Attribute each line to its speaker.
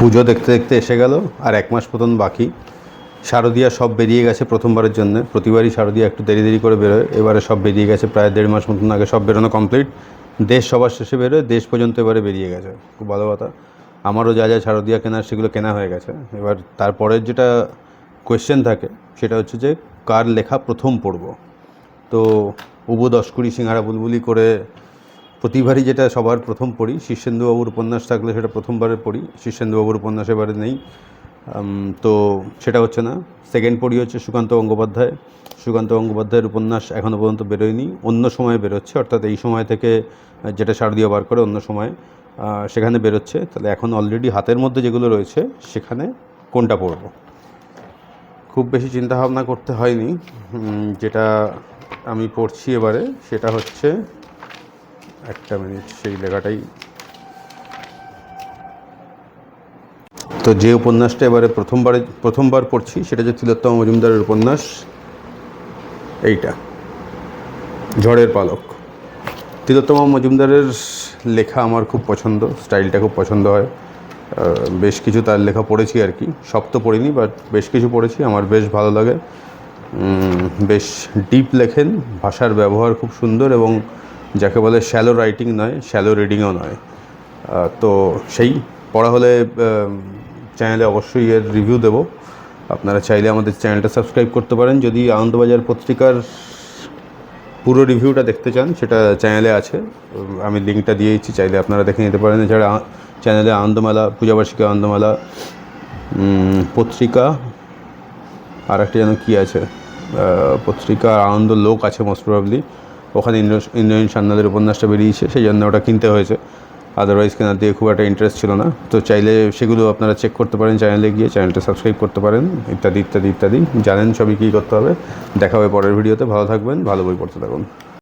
Speaker 1: পুজো দেখতে দেখতে এসে গেল, আর এক মাস মতন বাকি। শারদীয়া সব বেরিয়ে গেছে প্রথমবারের জন্য। প্রতিবারই শারদীয়া একটু দেরি দেরি করে বেরোয়। এবারে সব বেরিয়ে গেছে প্রায় দেড় মাস মতন আগে সব বেরোনো কমপ্লিট দেশ সবার শেষে বেরোয়, দেশ পর্যন্ত এবারে বেরিয়ে গেছে। খুব ভালো কথা। আমারও যা যা শারদীয়া কেনার সেগুলো কেনা হয়ে গেছে। এবার তারপরের যেটা কোয়েশ্চেন থাকে, সেটা হচ্ছে যে, কার লেখা প্রথম পড়ব? তো, উবু দশকুড়ি সিঙ্গারা বুলবুলি করে প্রতিবারই যেটা সবার প্রথম পড়ি শীর্ষেন্দুবাবুর উপন্যাস থাকলে সেটা প্রথমবারে পড়ি শীর্ষেন্দুবাবুর উপন্যাস এবারে নেই। তো সেটা হচ্ছে না। সেকেন্ড পড়ি হচ্ছে সুকান্ত গঙ্গোপাধ্যায়। সুকান্ত গঙ্গোপাধ্যায়ের উপন্যাস এখনও পর্যন্ত বেরোয়নি, অন্য সময়ে বেরোচ্ছে, অর্থাৎ এই সময় থেকে যেটা শারদীয় বার করে অন্য সময় সেখানে বেরোচ্ছে। তাহলে এখন অলরেডি হাতের মধ্যে যেগুলো রয়েছে, সেখানে কোনটা পড়ব? খুব বেশি চিন্তাভাবনা করতে হয়নি। যেটা আমি পড়ছি এবারে, সেটা হচ্ছে একটা মিনিট সেই লেখাটাই। তো যে উপন্যাসটা এবারে প্রথমবারে, প্রথমবার পড়ছি, সেটা যে তিলোত্তম মজুমদারের উপন্যাস, এইটা। ঝড়ের পালক। তিলোত্তম মজুমদারের লেখা আমার খুব পছন্দ, স্টাইলটা খুব পছন্দ হয়। বেশ কিছু তার লেখা পড়েছি আর কি। সব তো পড়িনি, বাট বেশ কিছু পড়েছি, আমার বেশ ভালো লাগে। বেশ ডিপ লেখেন, ভাষার ব্যবহার খুব সুন্দর এবং যাকে বলে শ্যালো রাইটিং নয় শ্যালো রিডিংও নয়। তো সেই, পড়া হলে চ্যানেলে অবশ্যই এর রিভিউ দেব। আপনারা চাইলে আমাদের চ্যানেলটা সাবস্ক্রাইব করতে পারেন। যদি আনন্দবাজার পত্রিকার পুরো রিভিউটা দেখতে চান, সেটা চ্যানেলে আছে। আমি লিঙ্কটা দিয়েছি চাইলে আপনারা দেখে নিতে পারেন। এছাড়া চ্যানেলে আনন্দমেলা, পূজাবার্ষিকী আনন্দমেলা পত্রিকা আর একটা যেন কী আছে? পত্রিকা আনন্দ লোক আছে মোস্ট প্রবাবলি ওখানে ইন্দ্র- ইন্দ্রনীল সান্নাদের উপন্যাসটা বেরিয়েছে, সেই জন্য ওটা কিনতে হয়েছে। আদারওয়াইজ কেনার দিয়ে খুব একটা ইন্টারেস্ট ছিল না। তো চাইলে সেগুলো আপনারা চেক করতে পারেন চ্যানেলে গিয়ে চ্যানেলটা সাবস্ক্রাইব করতে পারেন, ইত্যাদি ইত্যাদি ইত্যাদি। জানেন সবই কী করতে হবে। দেখা হবে পরের ভিডিওতে। ভালো থাকবেন, ভালো বই পড়তে থাকুন।